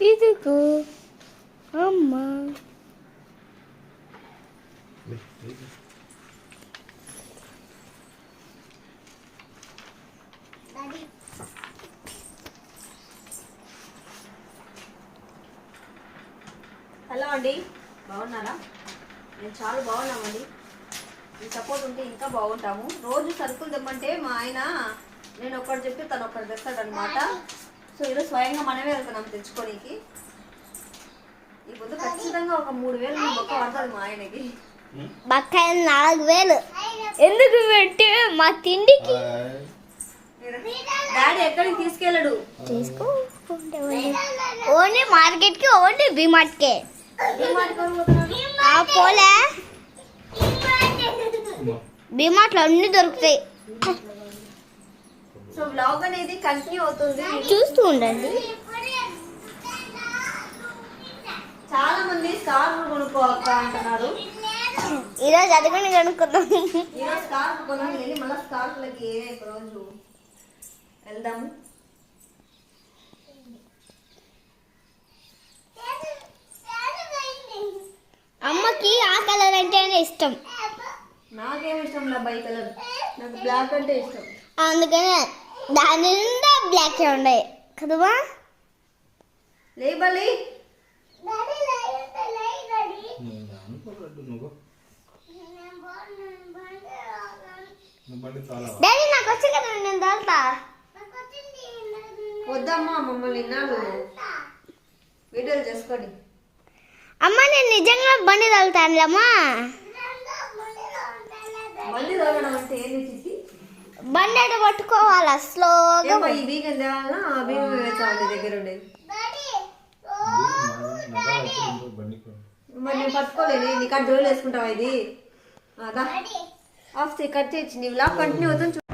ఇదిగో అమ్మ. హలో అండి బాగున్నారా? నేను చాలా బాగున్నామండి. మీ సపోర్ట్ ఉంటే ఇంకా బాగుంటాము. రోజు సరుకులు తెమ్మంటే మా ఆయన నేను ఒకటి చెప్తే తను ఒకటి తెస్తాడనమాట సో ఈరోజు స్వయంగా మనమే వెళ్తున్నాం తెచ్చుకోనికి. ఈ పొద్దు ఖచ్చితంగా ఒక మూడు వేలు మొక్క పడుతుంది మా ఆయనకి. బకాయిలు నాలుగు వేలు. ఎందుకు పెట్టి? మా తిండికి. డాడీ ఎక్కడికి తీసుకెళ్ళడు? తీసుకో. ఓన్లీ మార్కెట్కి ఓన్లీ బిమార్ట్ కే పోలే. బిమార్ట్లో అన్ని దొరుకుతాయి. సో బ్లాగ్ అనేది కంటిన్యూ అవుతుంది. చూస్తూ ఉండండి. చాలా మంది స్కార్ఫ్ కొనుక్కో అక్క అంటున్నారు. ఈరోజు అది కూడా కనుక్కుందాం. ఈరోజు స్కార్ఫ్ కొనాలి వెళ్ళి మళ్ళీ స్కార్ఫ్లకి ఒక రోజు వెళ్దాము అమ్మకి ఆ కలర్ అంటేనే ఇష్టం. నాకేం ఇష్టం లే బై కలర్. నాకు బ్లాక్ అంటే ఇష్టం. అందుకనే దాని నిండా బ్లాక్ ఉన్నాయి కదవా లే బలి డాడీ నాకు వచ్చి కదా నేను దాల్తా వద్దమ్మా మమ్మల్ని ఇన్నాళ్ళు. వీడియోలు చేసుకోండి. అమ్మ నేను నిజంగా బండి తగులుతానులేమ్మా బండి తోగడం అంటే ఏంది బండి పట్టుకోవాలా? స్లోగా ఏమ్మా ఈ వీకెండ్ తేవాలన్నా ఆ వీకెండ్ దగ్గర ఉండేది మరి నేను పట్టుకోలేను నీ కట్ జోలు వేసుకుంటావా ఇది? అదా ఆఫ్ చేయి కట్ చేయొచ్చు నీ వ్లాగ్ కంటిన్యూ అవుతుంది చూ-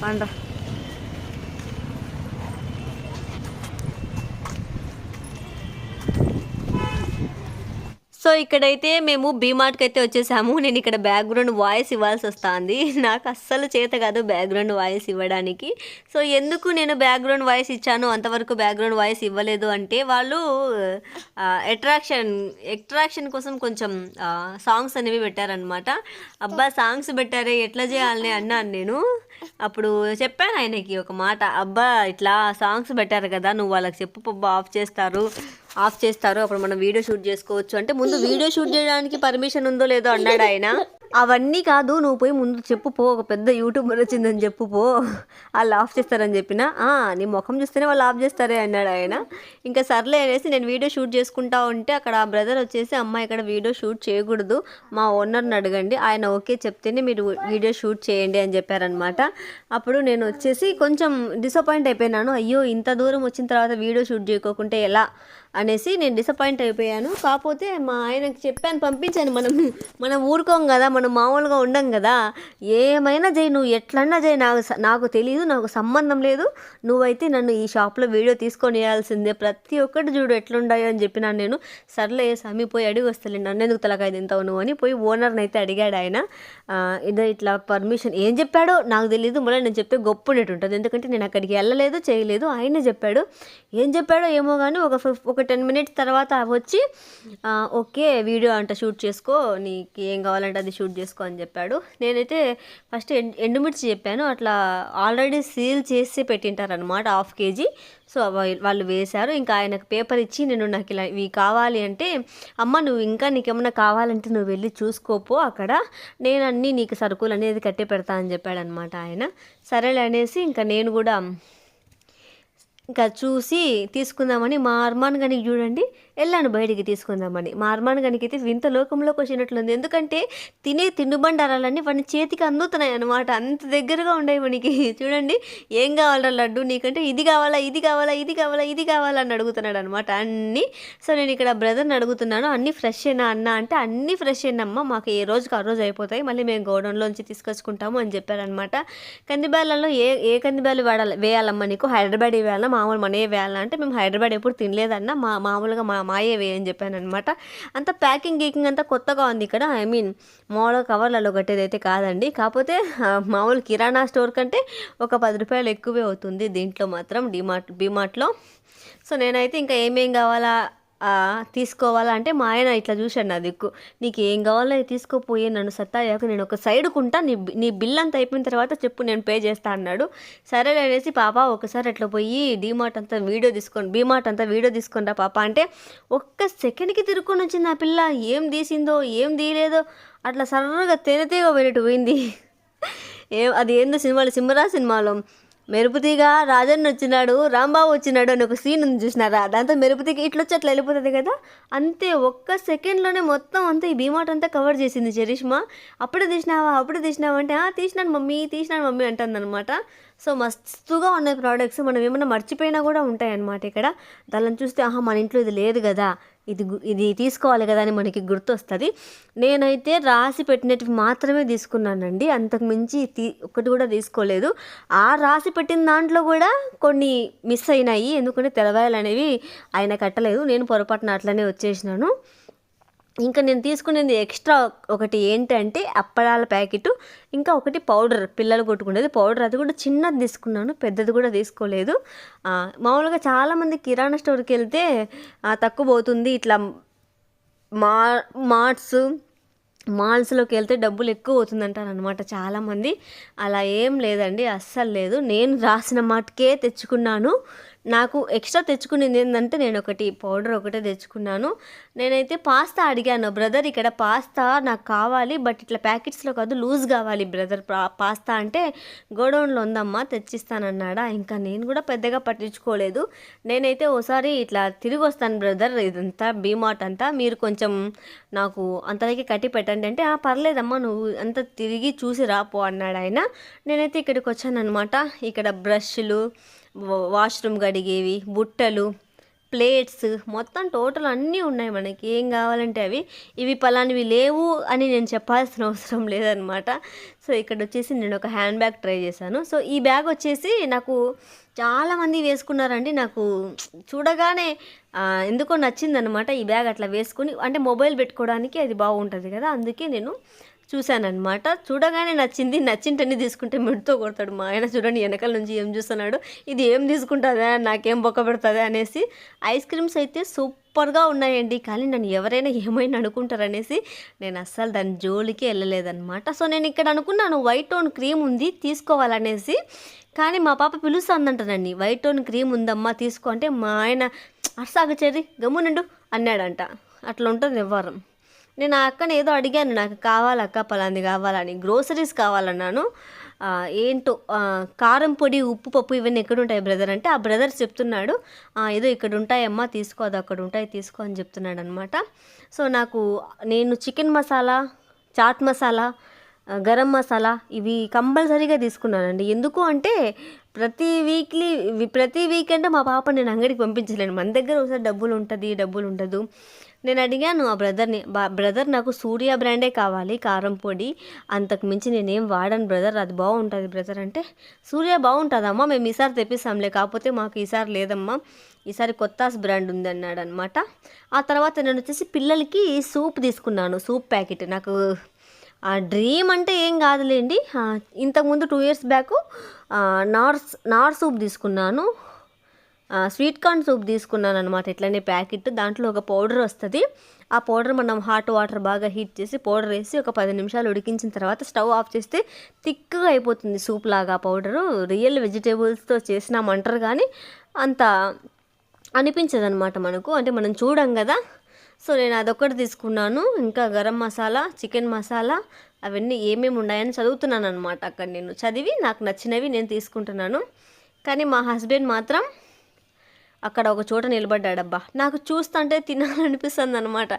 పండ్రా సో ఇక్కడైతే మేము బీమార్ట్కి అయితే వచ్చేసాము. నేను ఇక్కడ బ్యాక్గ్రౌండ్ వాయిస్ ఇవ్వాల్సి వస్తుంది. నాకు అస్సలు చేత కాదు బ్యాక్గ్రౌండ్ వాయిస్ ఇవ్వడానికి. సో ఎందుకు నేను బ్యాక్గ్రౌండ్ వాయిస్ ఇచ్చాను అంతవరకు బ్యాక్గ్రౌండ్ వాయిస్ ఇవ్వలేదు అంటే వాళ్ళు అట్రాక్షన్ అట్రాక్షన్ కోసం కొంచెం సాంగ్స్ అనేవి పెట్టారనమాట అబ్బా సాంగ్స్ పెట్టారే ఎట్లా చేయాలని అన్నాను నేను. అప్పుడు చెప్పాను ఆయనకి ఒక మాట. అబ్బా ఇట్లా సాంగ్స్ పెట్టారు కదా నువ్వు వాళ్ళకి చెప్పు పబ్బా ఆఫ్ చేస్తారు. ఆఫ్ చేస్తారు అప్పుడు మనం వీడియో షూట్ చేసుకోవచ్చు. అంటే ముందు వీడియో షూట్ చేయడానికి పర్మిషన్ ఉందో లేదో అన్నాడు ఆయన. అవన్నీ కాదు నువ్వు పోయి ముందు చెప్పు పో ఒక పెద్ద యూట్యూబర్ వచ్చిందని చెప్పు పో. వాళ్ళు ఆఫ్ చేస్తారని చెప్పిన నీ ముఖం చూస్తేనే వాళ్ళు ఆఫ్ చేస్తారే అన్నాడు ఆయన. ఇంకా సర్లే అనేసి నేను వీడియో షూట్ చేసుకుంటా ఉంటే అక్కడ ఆ బ్రదర్ వచ్చేసి అమ్మ ఇక్కడ వీడియో షూట్ చేయకూడదు మా ఓనర్ని అడగండి. ఆయన ఓకే చెప్తేనే మీరు వీడియో షూట్ చేయండి అని చెప్పారనమాట అప్పుడు నేను వచ్చేసి కొంచెం డిసప్పాయింట్ అయిపోయినాను. అయ్యో ఇంత దూరం వచ్చిన తర్వాత వీడియో షూట్ చేయకోకుంటే ఎలా? అనేసి నేను డిసప్పాయింట్ అయిపోయాను. కాకపోతే మా ఆయనకి చెప్పాను పంపించాను మనం మనం ఊరుకోం కదా మనం మామూలుగా ఉండం కదా ఏమైనా చేయి నువ్వు ఎట్లన్నా చేయి నాకు నాకు తెలియదు నాకు సంబంధం లేదు నువ్వైతే నన్ను ఈ షాప్లో వీడియో తీసుకొని వేయాల్సిందే ప్రతి ఒక్కటి చూడు ఎట్లుండాయో అని చెప్పినాను నేను సర్లే స్వామి పోయి అడిగి వస్తలే. నన్ను ఎందుకు తలకాయ తింటావు నువ్వు అని పోయి ఓనర్ని అయితే అడిగాడు ఆయన. ఇదో ఇట్లా పర్మిషన్ ఏం చెప్పాడో నాకు తెలియదు మళ్ళీ నేను చెప్తే గొప్ప ఉంటుంది. ఎందుకంటే నేను అక్కడికి వెళ్ళలేదు చేయలేదు ఆయనే చెప్పాడు. ఏం చెప్పాడో ఏమో కానీ ఒక ఫిఫ్ ఒక టెన్ మినిట్స్ తర్వాత వచ్చి ఓకే వీడియో అంట షూట్ చేసుకో నీకు ఏం కావాలంటే అది షూట్ చేసుకో అని చెప్పాడు. నేనైతే ఫస్ట్ ఎండుమిర్చి చెప్పాను. అట్లా ఆల్రెడీ సీల్ చేసి పెట్టింటారనమాట హాఫ్ కేజీ. సో వాళ్ళు వేశారు. ఇంకా ఆయనకు పేపర్ ఇచ్చి నేను నాకు ఇలా ఇవి కావాలి అంటే అమ్మ నువ్వు ఇంకా నీకేమన్నా కావాలంటే నువ్వు వెళ్ళి చూసుకోపో అక్కడ. నేను అన్నీ నీకు సరుకులు అనేది కట్టి పెడతా అని చెప్పాడనమాట ఆయన. సరేలే అనేసి ఇంకా నేను కూడా ఇంకా చూసి తీసుకుందామని మా అర్మాన్ గారికి చూడండి. వెళ్ళాను బయటికి తీసుకుందామని. మా అర్మాన్ గనికి అయితే వింత లోకంలోకి వచ్చినట్లుంది ఎందుకంటే తినే తిండుబండారాలన్నీ వాడిని చేతికి అందుతున్నాయి అనమాట అంత దగ్గరగా ఉన్నాయి మనకి చూడండి ఏం కావాలా లడ్డు? నీకంటే ఇది కావాలా ఇది కావాలా ఇది కావాలా ఇది కావాలా అని అడుగుతున్నాడు అనమాట అన్నీ సో నేను ఇక్కడ బ్రదర్ని అడుగుతున్నాను అన్నీ ఫ్రెష్ అయినా అన్న? అంటే అన్నీ ఫ్రెష్ అయినమ్మా మాకు ఏ రోజుకి ఆ రోజు అయిపోతాయి. మళ్ళీ మేము గోడౌన్లోంచి తీసుకొచ్చుకుంటాము అని చెప్పారనమాట కందిబ్యాలలో ఏ ఏ కందిబ్యాలు వాడాలి వేయాలమ్మా నీకు? హైదరాబాద్ వేయాలా? మామూలు మనఏ వేయాలన్నా అంటే మేము హైదరాబాద్ ఎప్పుడు తినలేదన్నా. మా మామూలుగా మా మాయేవే అని చెప్పాను అనమాట అంత ప్యాకింగ్ గీకింగ్ అంతా కొత్తగా ఉంది ఇక్కడ. ఐ మీన్ మామూలుగా కవర్లలో కట్టేది అయితే కాదండి. కాకపోతే మామూలు కిరాణా స్టోర్ కంటే ఒక పది రూపాయలు ఎక్కువే అవుతుంది దీంట్లో మాత్రం డిమార్ట్ బీమార్ట్లో సో నేనైతే ఇంకా ఏమేం కావాలా తీసుకోవాలంటే మా ఆయన ఇట్లా చూశాడు నా దిక్కు. నీకు ఏం కావాలో అది తీసుకోపోయి నన్ను సత్తాయాక నేను ఒక సైడ్కుంటా నీ నీ బిల్ అంతా అయిపోయిన తర్వాత చెప్పు నేను పే చేస్తా అన్నాడు. సరే అనేసి పాప ఒకసారి అట్లా పోయి డీమార్ట్ అంతా వీడియో తీసుకొని బీమార్ట్ అంతా వీడియో తీసుకుంటా పాప అంటే ఒక్క సెకండ్కి తిరుక్కొని వచ్చింది ఆ పిల్ల. ఏం తీసిందో ఏం తీయలేదో అట్లా సరదాగా తెనతేగా పోయినట్టు పోయింది. ఏం అది ఏందో సినిమాలో సింహరా సినిమాలో. మెరుపుతిగా రాజన్ వచ్చినాడు రాంబాబు వచ్చినాడు అని ఒక సీన్ ఉంది చూసినారా? దాంతో మెరుపుతికి ఇట్లా వచ్చి అట్లా వెళ్ళిపోతుంది కదా? అంతే ఒక్క సెకండ్లోనే మొత్తం అంతా ఈ భీమాట అంతా కవర్ చేసింది చరిష్మా. అప్పుడే తీసినావా? అప్పుడే తీసినావా అంటే "ఆ, తీసినాను మమ్మీ తీసినాను మమ్మీ అంటుందన్నమాట. సో మస్తుగా ఉన్నాయి ప్రోడక్ట్స్ మనం ఏమైనా మర్చిపోయినా కూడా ఉంటాయన్నమాట ఇక్కడ. దానిని చూస్తే ఆహా మన ఇంట్లో ఇది లేదు కదా. ఇది ఇది తీసుకోవాలి కదా అని మనకి గుర్తొస్తుంది. నేనైతే రాసి పెట్టినవి మాత్రమే తీసుకున్నానండి. అంతకు మించి తీ ఒకటి కూడా తీసుకోలేదు. ఆ రాసి పెట్టిన దాంట్లో కూడా కొన్ని మిస్ అయినాయి. ఎందుకంటే తెలవాయలు అనేవి ఆయన కట్టలేదు. నేను పొరపాటున అట్లనే వచ్చేసినాను. ఇంకా నేను తీసుకునేది ఎక్స్ట్రా ఒకటి ఏంటంటే అప్పడాల ప్యాకెట్ ఇంకా ఒకటి పౌడర్ పిల్లలు కొట్టుకునేది పౌడర్. అది కూడా చిన్నది తీసుకున్నాను పెద్దది కూడా తీసుకోలేదు. మామూలుగా చాలామంది కిరాణా స్టోర్కి వెళ్తే తక్కువ పోతుంది. ఇట్లా మా మార్ట్స్ మాల్స్లోకి వెళ్తే డబ్బులు ఎక్కువ అవుతుంది అనమాట చాలామంది. అలా ఏం లేదండి అస్సలు లేదు. నేను రాసిన మాటకే తెచ్చుకున్నాను. నాకు ఎక్స్ట్రా తెచ్చుకునేది ఏంటంటే నేను ఒకటి పౌడర్ ఒకటే తెచ్చుకున్నాను. నేనైతే పాస్తా అడిగాను బ్రదర్ ఇక్కడ పాస్తా నాకు కావాలి బట్ ఇట్లా ప్యాకెట్స్లో కాదు లూజ్ కావాలి బ్రదర్ పాస్తా అంటే గోడౌన్లో ఉందమ్మా తెచ్చిస్తానన్నాడా? ఇంకా నేను కూడా పెద్దగా పట్టించుకోలేదు. నేనైతే ఓసారి ఇట్లా తిరిగి వస్తాను బ్రదర్ ఇదంతా బీమార్ట్ అంతా. మీరు కొంచెం నాకు అంతలోకి కట్టి పెట్టండి అంటే పర్లేదమ్మా నువ్వు అంత తిరిగి చూసి రాపో అన్నాడు ఆయన నేనైతే ఇక్కడికి వచ్చాను అనమాట ఇక్కడ బ్రష్లు వాష్రూమ్ కడిగేవి బుట్టలు ప్లేట్స్ మొత్తం టోటల్ అన్నీ ఉన్నాయి మనకి. ఏం కావాలంటే అవి. ఇవి పలానివి లేవు అని నేను చెప్పాల్సిన అవసరం లేదనమాట. సో ఇక్కడ వచ్చేసి నేను ఒక హ్యాండ్ బ్యాగ్ ట్రై చేశాను. సో ఈ బ్యాగ్ వచ్చేసి నాకు చాలామంది వేసుకున్నారండి. నాకు చూడగానే ఎందుకో నచ్చిందనమాట ఈ బ్యాగ్ అట్లా వేసుకుని. అంటే మొబైల్ పెట్టుకోవడానికి అది బాగుంటుంది కదా. అందుకే నేను చూశానమాట చూడగానే నచ్చింది నచ్చింటని తీసుకుంటే మెడుతో కొడతాడు మా ఆయన. చూడండి వెనకాల నుంచి ఏం చూస్తున్నాడు. ఇది ఏం తీసుకుంటుందా? నాకేం బొక్క పెడుతుందా? అనేసి. ఐస్ క్రీమ్స్ అయితే సూపర్గా ఉన్నాయండి. కానీ నన్ను ఎవరైనా ఏమైనా అనుకుంటారనేసి నేను అస్సలు దాని జోలికి వెళ్ళలేదన్నమాట. సో నేను ఇక్కడ అనుకున్నాను వైట్ టోన్ క్రీమ్ ఉంది తీసుకోవాలనేసి. కానీ మా పాప పిలుస్తుందంటనండి వైట్ టోన్ క్రీమ్ ఉందమ్మా తీసుకో. అంటే మా ఆయన అర్సాగచేరి గమ్మునండు గమ్మునుండు అన్నాడంట. అట్లా ఉంటుంది వ్యవహారం. నేను ఆ అక్కని ఏదో అడిగాను నాకు కావాలక్క పలాంది కావాలని గ్రోసరీస్ కావాలన్నాను. ఏంటో కారం పొడి ఉప్పు పప్పు ఇవన్నీ ఎక్కడ ఉంటాయి బ్రదర్ అంటే ఆ బ్రదర్ చెప్తున్నాడు. ఏదో ఇక్కడ ఉంటాయమ్మా తీసుకో అది అక్కడ ఉంటాయి తీసుకో అని చెప్తున్నాడు అనమాట సో నాకు నేను చికెన్ మసాలా చాట్ మసాలా గరం మసాలా ఇవి కంపల్సరీగా తీసుకున్నానండి. ఎందుకు అంటే ప్రతి వీక్లీ ప్రతి వీకెండ్ మా పాప నేను అంగడికి పంపించలేను. మన దగ్గర ఒకసారి డబ్బులు ఉంటుంది డబ్బులు ఉండదు. నేను అడిగాను ఆ బ్రదర్ని బ్రదర్ నాకు సూర్య బ్రాండే కావాలి కారం పొడి. అంతకు మించి నేనేం వాడను బ్రదర్ అది బాగుంటుంది బ్రదర్. అంటే సూర్య బాగుంటుందమ్మా మేము ఈసారి తెప్పిస్తాంలే కాకపోతే మాకు ఈసారి లేదమ్మా. ఈసారి కొత్తాస్ బ్రాండ్ ఉంది అన్నాడు అనమాట ఆ తర్వాత నేను వచ్చేసి పిల్లలకి సూప్ తీసుకున్నాను సూప్ ప్యాకెట్. నాకు ఆ డ్రీమ్ అంటే ఏం కాదులేండి. ఇంతకుముందు టూ ఇయర్స్ బ్యాక్ నార్ నార్ సూప్ తీసుకున్నాను. స్వీట్ కార్న్ సూప్ తీసుకున్నాను అనమాట ఇట్లనే ప్యాకెట్ దాంట్లో ఒక పౌడర్ వస్తుంది. ఆ పౌడర్ మనం హాట్ వాటర్ బాగా హీట్ చేసి పౌడర్ వేసి ఒక పది నిమిషాలు ఉడికించిన తర్వాత స్టవ్ ఆఫ్ చేస్తే థిక్గా అయిపోతుంది సూప్ లాగా పౌడరు. రియల్ వెజిటేబుల్స్తో చేసినామంటారు కానీ అంత అనిపించదు అనమాట మనకు. అంటే మనం చూడం కదా. సో నేను అదొకటి తీసుకున్నాను. ఇంకా గరం మసాలా చికెన్ మసాలా అవన్నీ ఏమేమి ఉన్నాయని చదువుతున్నాను అనమాట అక్కడ నేను. చదివి నాకు నచ్చినవి నేను తీసుకుంటున్నాను. కానీ మా హస్బెండ్ మాత్రం అక్కడ ఒక చోట నిలబడ్డాడబ్బా. నాకు చూస్తుంటే తినాలనిపిస్తుంది అనమాట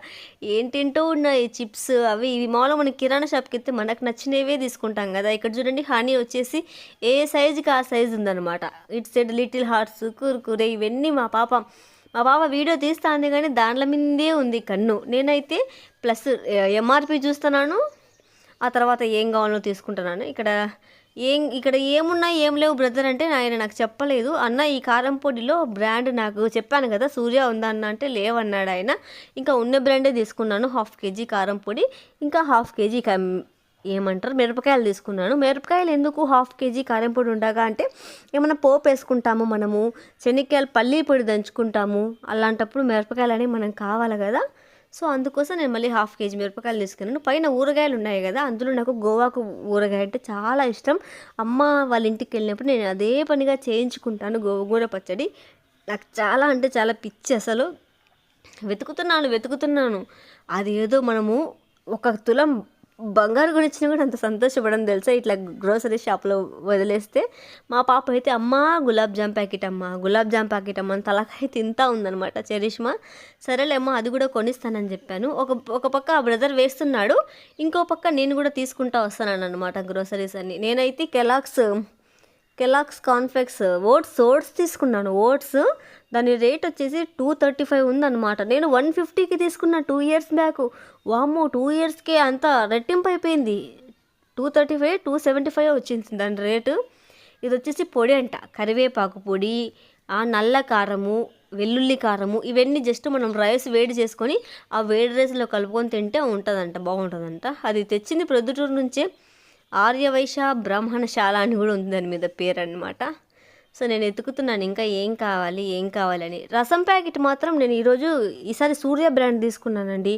ఏంటింటో ఉన్నాయి చిప్స్? అవి ఇవి మామూలుగా మనకి కిరాణా షాప్కి వెళ్తే మనకు నచ్చినవే తీసుకుంటాం కదా. ఇక్కడ చూడండి హనీ వచ్చేసి ఏ సైజుకి ఆ సైజు ఉందనమాట ఇట్ సైడ్ లిటిల్ హార్ట్స్ కుర్కురే ఇవన్నీ మా పాప మా పాప వీడియో తీస్తా అంది కానీ దాంట్లో మీదే ఉంది కన్ను. నేనైతే ప్లస్ ఎంఆర్పి చూస్తున్నాను. ఆ తర్వాత ఏం కావాలో తీసుకుంటున్నాను. ఇక్కడ ఏం ఇక్కడ ఏమున్నాయి ఏం లేవు బ్రదర్ అంటే ఆయన నాకు చెప్పలేదు. అన్న ఈ కారం పొడిలో బ్రాండ్ నాకు చెప్పాను కదా సూర్య ఉందా అన్న అంటే లేవన్నాడు ఆయన. ఇంకా ఉన్న బ్రాండే తీసుకున్నాను హాఫ్ కేజీ కారం పొడి ఇంకా హాఫ్ కేజీ ఏమంటారు మిరపకాయలు తీసుకున్నాను. మిరపకాయలు ఎందుకు హాఫ్ కేజీ కారం పొడి ఉండగా అంటే ఏమైనా పోపు వేసుకుంటాము మనము శనక్కాయలు పల్లీ పొడి దంచుకుంటాము అలాంటప్పుడు మిరపకాయలు అనేవి మనం కావాలి కదా. సో అందుకోసం నేను మళ్ళీ హాఫ్ కేజీ మిరపకాయలు తీసుకున్నాను. పైన ఊరగాయలు ఉన్నాయి కదా అందులో నాకు గోవాకు ఊరగాయ అంటే చాలా ఇష్టం. అమ్మ వాళ్ళ ఇంటికి వెళ్ళినప్పుడు నేను అదే పనిగా చేయించుకుంటాను గోంగూర పచ్చడి. నాకు చాలా అంటే చాలా పిచ్చి అసలు. వెతుకుతున్నాను వెతుకుతున్నాను. అది ఏదో మనము ఒక తులం బంగారు గురించిన కూడా అంత సంతోషపడడం తెలుసా? ఇట్లా గ్రోసరీ షాప్లో వదిలేస్తే మా పాప అయితే అమ్మ గులాబ్ జామ్ ప్యాకెట్ అమ్మ గులాబ్ జామ్ ప్యాకెట్ అమ్మ అని తలకాయ తింటా ఉందనమాట చెరిష్మా సరేలేమ్మా అది కూడా కొనిస్తానని చెప్పాను. ఒక ఒక పక్క ఆ బ్రదర్ వేస్తున్నాడు ఇంకో పక్క నేను కూడా తీసుకుంటా వస్తాను అనమాట గ్రోసరీస్ అన్ని. నేనైతే Kellogg's Kellogg's cornflakes oats oats తీసుకున్నాను. ఓట్స్ దాని రేట్ వచ్చేసి టూ థర్టీ ఫైవ్ ఉందన్నమాట. నేను వన్ ఫిఫ్టీకి తీసుకున్న టూ ఇయర్స్ బ్యాక్ వామ్మో టూ ఇయర్స్కే అంత రెట్టింపు అయిపోయింది. Two thirty five two seventy five వచ్చింది దాని రేటు. ఇది వచ్చేసి పొడి అంట. కరివేపాకు పొడి ఆ నల్ల కారము వెల్లుల్లి కారము ఇవన్నీ జస్ట్ మనం రైస్ వేడి చేసుకొని ఆ వేడి రైస్లో కలుపుకొని తింటే ఉంటుందంట బాగుంటుందంట. అది తెచ్చింది ప్రొద్దుటూరు నుంచే ఆర్యవైశ్య బ్రాహ్మణశాల అని కూడా ఉంది దాని మీద పేరు అనమాట సో నేను ఎతుకుతున్నాను ఇంకా ఏం కావాలి ఏం కావాలని. రసం ప్యాకెట్ మాత్రం నేను ఈరోజు ఈసారి సూర్య బ్రాండ్ తీసుకున్నానండి.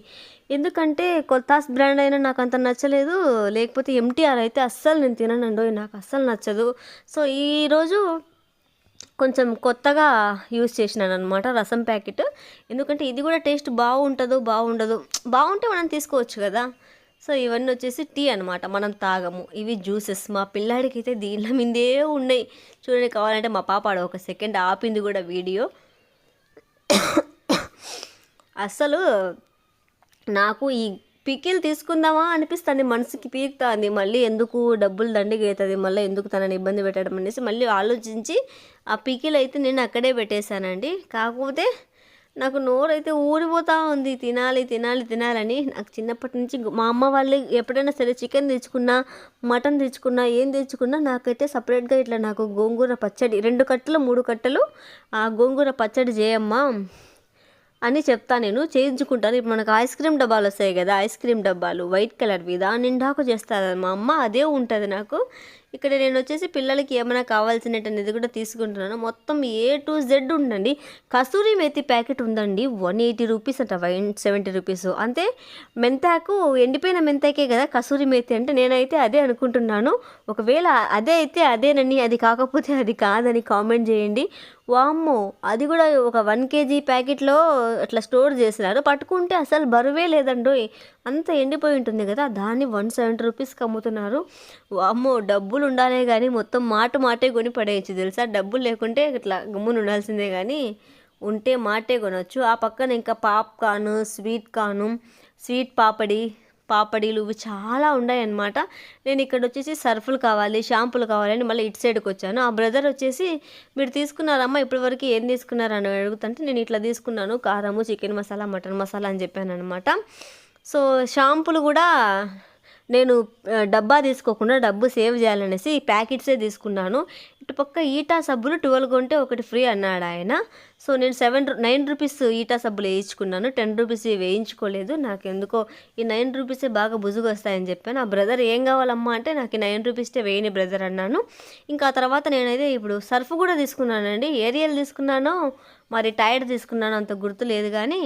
ఎందుకంటే కొత్తాస్ బ్రాండ్ అయినా నాకు అంత నచ్చలేదు. లేకపోతే ఎంటీఆర్ అయితే అస్సలు నేను తిననండి నాకు అస్సలు నచ్చదు. సో ఈరోజు కొంచెం కొత్తగా యూస్ చేసినాను అనమాట రసం ప్యాకెట్. ఎందుకంటే ఇది కూడా టేస్ట్ బాగుంటుందో బాగుండదు బాగుంటే మనం తీసుకోవచ్చు కదా. సో ఇవన్నీ వచ్చేసి టీ అనమాట మనం తాగము. ఇవి జ్యూసెస్. మా పిల్లాడికి అయితే దీనిలో మీదే ఉన్నాయి. చూడండి కావాలంటే మా పాప ఆడ ఒక సెకండ్ ఆపింది కూడా వీడియో. అస్సలు నాకు ఈ పికిల్ తీసుకుందామా అనిపిస్తుంది. మనసుకి పీకుతుంది. మళ్ళీ ఎందుకు డబ్బులు దండిగా అవుతుంది మళ్ళీ ఎందుకు తనని ఇబ్బంది పెట్టడం అనేసి మళ్ళీ ఆలోచించి ఆ పికిల్ అయితే నేను అక్కడే పెట్టేశానండి. కాకపోతే నాకు నోరు అయితే ఊరిపోతూ ఉంది. తినాలి తినాలి తినాలని. నాకు చిన్నప్పటి నుంచి మా అమ్మ వాళ్ళు ఎప్పుడైనా సరే చికెన్ తెచ్చుకున్నా మటన్ తెచ్చుకున్నా ఏం తెచ్చుకున్నా నాకైతే సపరేట్గా ఇట్లా నాకు గోంగూర పచ్చడి రెండు కట్టలు మూడు కట్టలు ఆ గోంగూర పచ్చడి చేయమ్మా అని చెప్తా నేను. చేయించుకుంటాను. ఇప్పుడు మనకు ఐస్ క్రీమ్ డబ్బాలు వస్తాయి కదా ఐస్ క్రీమ్ డబ్బాలు వైట్ కలర్వి దాని నిండాకు చేస్తారు మా అమ్మ. అదే ఉంటుంది నాకు. ఇక్కడ నేను వచ్చేసి పిల్లలకి ఏమైనా కావాల్సినటువంటిది కూడా తీసుకుంటున్నాను. మొత్తం ఏ టు జెడ్ ఉందండి. కస్తూరి మేతి ప్యాకెట్ ఉందండి. వన్ ఎయిటీ రూపీస్ అంట వన్ సెవెంటీ రూపీస్. అంతే మెంతాకు ఎండిపోయిన మెంతాకే కదా కస్తూరి మేతి అంటే నేనైతే అదే అనుకుంటున్నాను. ఒకవేళ అదే అయితే అదేనని అది కాకపోతే అది కాదని కామెంట్ చేయండి. వామ్మో అది కూడా ఒక వన్ కేజీ ప్యాకెట్లో అట్లా స్టోర్ చేసినారు. పట్టుకుంటే అసలు బరువే లేదండోయ్. అంత ఎండిపోయి ఉంటుంది కదా దాన్ని వన్ సెవెంటీ రూపీస్కి అమ్ముతున్నారు. వామ్మో డబ్బులు ఉండాలే కానీ మొత్తం మాట మాటే కొని పడేయచ్చు తెలుసా? డబ్బులు లేకుంటే ఇట్లా గమ్మున ఉండాల్సిందే కానీ ఉంటే మాటే కొనవచ్చు ఆ పక్కన ఇంకా popcorn sweet corn sweet papdi పాపడీలు ఇవి చాలా ఉన్నాయన్నమాట. నేను ఇక్కడ వచ్చేసి సర్ఫులు కావాలి షాంపులు కావాలని మళ్ళీ ఇటు సైడ్కి వచ్చాను. ఆ బ్రదర్ వచ్చేసి మీరు తీసుకున్నారమ్మా ఇప్పటివరకు ఏం తీసుకున్నారని అడుగుతుంటే నేను ఇట్లా తీసుకున్నాను కారము చికెన్ మసాలా మటన్ మసాలా అని చెప్పాను అనమాట సో షాంపులు కూడా నేను డబ్బా తీసుకోకుండా డబ్బు సేవ్ చేయాలనేసి ప్యాకెట్సే తీసుకున్నాను. ఇటుపక్క ఈటా సబ్బులు ట్వెల్వ్ కొంటే ఒకటి ఫ్రీ అన్నాడు ఆయన. సో నేను సెవెన్ నైన్ రూపీస్ ఈటా సబ్బులు వేయించుకున్నాను. టెన్ రూపీస్ వేయించుకోలేదు. నాకు ఎందుకో ఈ నైన్ రూపీసే బాగా బుజుగు వస్తాయని చెప్పాను. ఆ బ్రదర్ ఏం కావాలమ్మా అంటే నాకు ఈ నైన్ రూపీస్టే వేయని బ్రదర్ అన్నాను. ఇంకా ఆ తర్వాత నేనైతే ఇప్పుడు సర్ఫ్ కూడా తీసుకున్నానండి. ఏరియల్ తీసుకున్నాను మరి టైర్డ్ తీసుకున్నాను అంత గుర్తు లేదు కానీ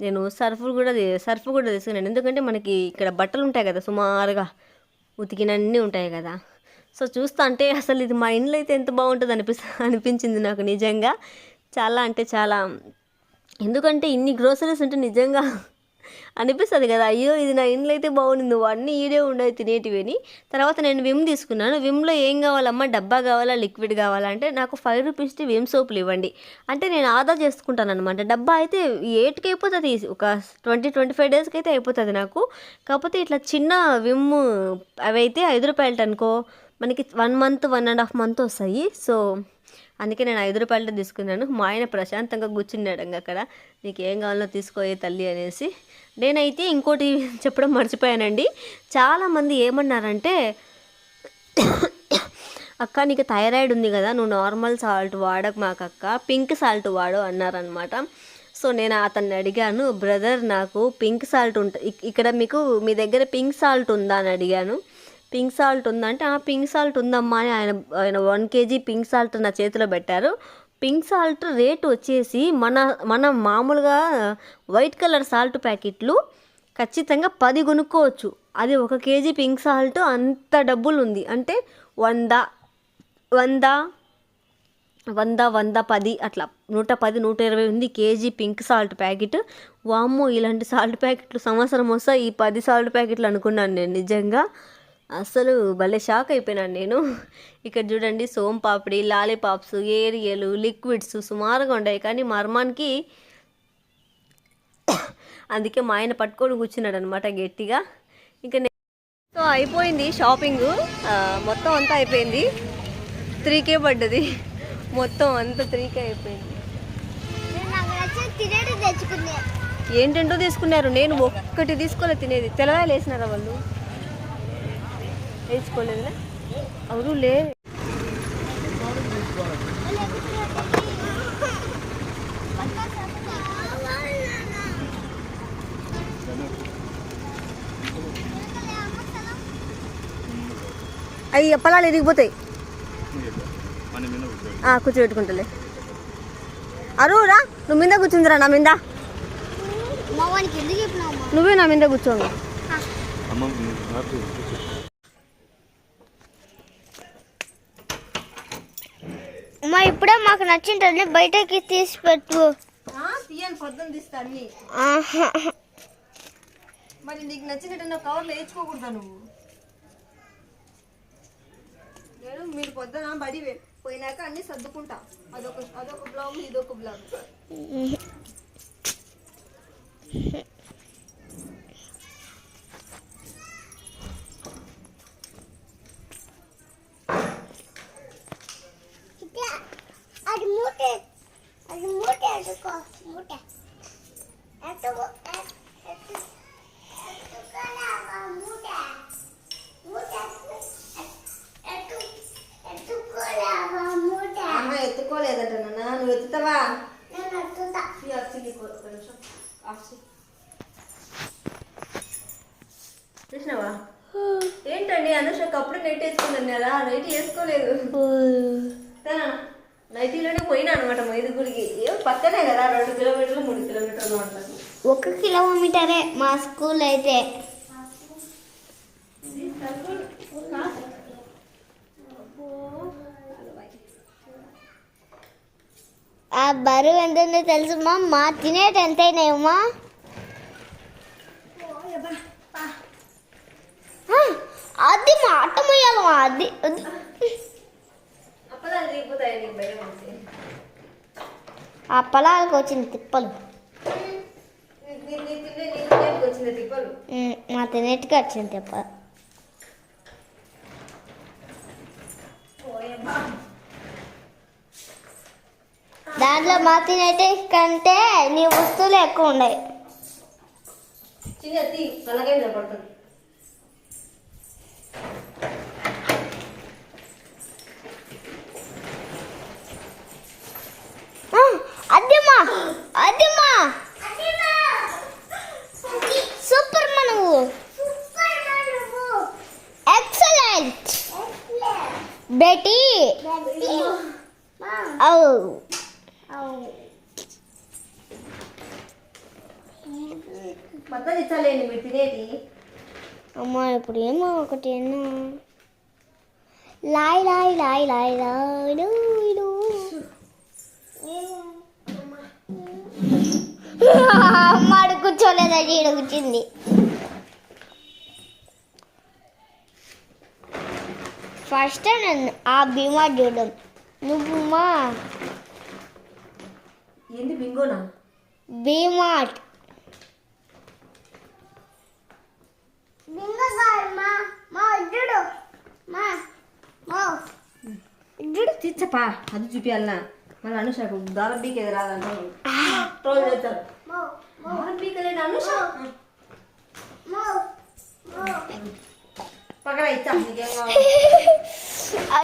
నేను సర్ఫ్ కూడా సర్ఫ్ కూడా తీసుకున్నాను. ఎందుకంటే మనకి ఇక్కడ బట్టలు ఉంటాయి కదా సుమారుగా ఉతికినన్నీ ఉంటాయి కదా. సో చూస్తా అంటే అసలు ఇది మా ఇంట్లో అయితే ఎంత బాగుంటుంది అనిపిస్తా అనిపించింది నాకు నిజంగా. చాలా అంటే చాలా. ఎందుకంటే ఇన్ని గ్రోసరీస్ ఉంటే నిజంగా అనిపిస్తుంది కదా. అయ్యో ఇది నా ఇండ్లు అయితే బాగుంది నువ్వు అన్నీ ఈడే ఉండవు తినేటివి అని తర్వాత నేను విమ్ తీసుకున్నాను. విమ్లో ఏం కావాలమ్మా? డబ్బా కావాలా? లిక్విడ్ కావాలా? అంటే నాకు ఫైవ్ రూపీస్కి విమ్ సోపులు ఇవ్వండి. అంటే నేను ఆదా చేసుకుంటాను అనమాట డబ్బా అయితే ఎయిట్కి అయిపోతుంది? ఒక ట్వంటీ ట్వంటీ ఫైవ్ డేస్కి అయితే అయిపోతుంది నాకు. కాకపోతే ఇట్లా చిన్న విమ్ అవి అయితే ఐదు రూపాయలు అనుకో మనకి one month one and half month వస్తాయి. సో అందుకే నేను ఐదు రూపాయలతో తీసుకున్నాను. మా ఆయన ప్రశాంతంగా కూర్చున్నాడు అక్కడ. నీకు ఏం కావాలో తీసుకోయే తల్లి అనేసి. నేనైతే ఇంకోటి చెప్పడం మర్చిపోయానండి. చాలామంది ఏమన్నారంటే అక్క నీకు థైరాయిడ్ ఉంది కదా నువ్వు నార్మల్ సాల్ట్ వాడకు మాకు అక్క పింక్ సాల్ట్ వాడు అన్నారనమాట సో నేను అతన్ని అడిగాను బ్రదర్ నాకు పింక్ సాల్ట్ ఉంట ఇక్కడ మీకు మీ దగ్గర పింక్ సాల్ట్ ఉందా అని అడిగాను. పింక్ సాల్ట్ ఉందంటే ఆ పింక్ సాల్ట్ ఉందమ్మా అని ఆయన ఆయన వన్ కేజీ పింక్ సాల్ట్ నా చేతిలో పెట్టారు. పింక్ సాల్ట్ రేట్ వచ్చేసి మన మన మామూలుగా వైట్ కలర్ సాల్ట్ ప్యాకెట్లు ఖచ్చితంగా పది కొనుక్కోవచ్చు. అది ఒక కేజీ పింక్ సాల్ట్ అంత డబ్బులు ఉంది అంటే వంద వంద వంద వంద పది అట్లా నూట పది నూట ఇరవై ఉంది కేజీ పింక్ సాల్ట్ ప్యాకెట్. వామ్మో ఇలాంటి సాల్ట్ ప్యాకెట్లు సంవత్సరం వస్తా ఈ పది సాల్ట్ ప్యాకెట్లు అనుకున్నాను నేను నిజంగా. అసలు భలే షాక్ అయిపోయినాను నేను. ఇక్కడ చూడండి సోమ్ పాపిడి లాలీపాప్స్ ఏరియలు లిక్విడ్స్ సుమారుగా ఉన్నాయి. కానీ మర్మానికి అందుకే మా ఆయన పట్టుకొని కూర్చున్నాడు అనమాట గట్టిగా. ఇంకా సో అయిపోయింది షాపింగ్. మొత్తం అంతా అయిపోయింది. త్రీకే పడ్డది. మొత్తం అంతా త్రీకే అయిపోయింది. ఏంటంటో తీసుకున్నారు? నేను ఒక్కటి తీసుకోలే తినేది. తెల్లవాయలు వేసినారా వాళ్ళు? వేసుకోలేదులే. అవును లే అవి పొలాలు ఎదిగిపోతాయి కూర్చోబెట్టుకుంటలే. అరువురా నువ్వు మీద కూర్చుందిరా నా మీద? నువ్వే నా మీద కూర్చోండి అమ్మ నాకు అమ్మా నచ్చింటని బయటకి తీసి పెట్టు తీయని పొద్దున్న తీస్తా అన్ని ఆహా. మరి నీకు నచ్చినట్టు కవర్లో వేయించుకోకూడదా నువ్వు? నేను మీరు పొద్దున బడి పోయినాక అన్ని సర్దుకుంటా. అదొక అదొక బ్లాగ్ ఇదొక బ్లాగ్ అది మూట అది మూట ఎత్తుకో మూట ఎత్తుకో మూట మూట ఎత్తుకోలేవా మూట అమ్మ ఎత్తుకోలేదట నాన్న. నువ్వు ఎత్తుతావా. చూసినావా? ఏంటండి? అనుష కప్పుడు నెట్ వేసుకున్నాను కదా. నైట్ వేసుకోలేదు. నైటీలోనే పోయినా అనమాట మైదుగురికి ఏం పక్కనే కదా రెండు కిలోమీటర్లు మూడు కిలోమీటర్లు ఉంటుంది. ఒక కిలోమీటరే మా స్కూల్ అయితే. ఆ బరువు ఎంతుందో తెలుసు మా మా తినేటి ఎంతైనాయమ్మా అది మా అట్టమయ్యాలమ్మా అది. ఆ పొలాలకు వచ్చింది తిప్పలు. మా తినేటికి వచ్చింది తిప్పలు. దాంట్లో మా తినేటి కంటే నీ వస్తువులు ఎక్కువ ఉన్నాయి. చిన్న తీ నల్లగైన పడుతుంది ఆ, అద్దెమ్మా అద్దెమ్మా సూపర్ మా నువ్వు ఎక్సలెంట్ బేటీ ఔ మొత్తం ఇచ్చాలేండి మీరు తినేది అమ్మా ఇప్పుడు ఏమో ఒకటి ఎన్నో లాయ్ లాయ్ లాయ్ లాయ్ లాయ్ లాయ్. అమ్మాడు కూర్చోలేదండి ఈడ కూర్చుంది. ఫస్ట్ నేను ఆ భీమా చూడడం. నువ్వు మా ఏంది బింగోనా? భీమాట్ మా మా చూడు మా మా చూడు తెచ్చపా అది చూపించాలనా మళ్ళీ అనుషకు దారం బీకేది రాదంటారు ట్రోల్ చేస్తారు దారం బీకలేదు అనుష? పక్కన ఇచ్చా నీకేం కావాలి?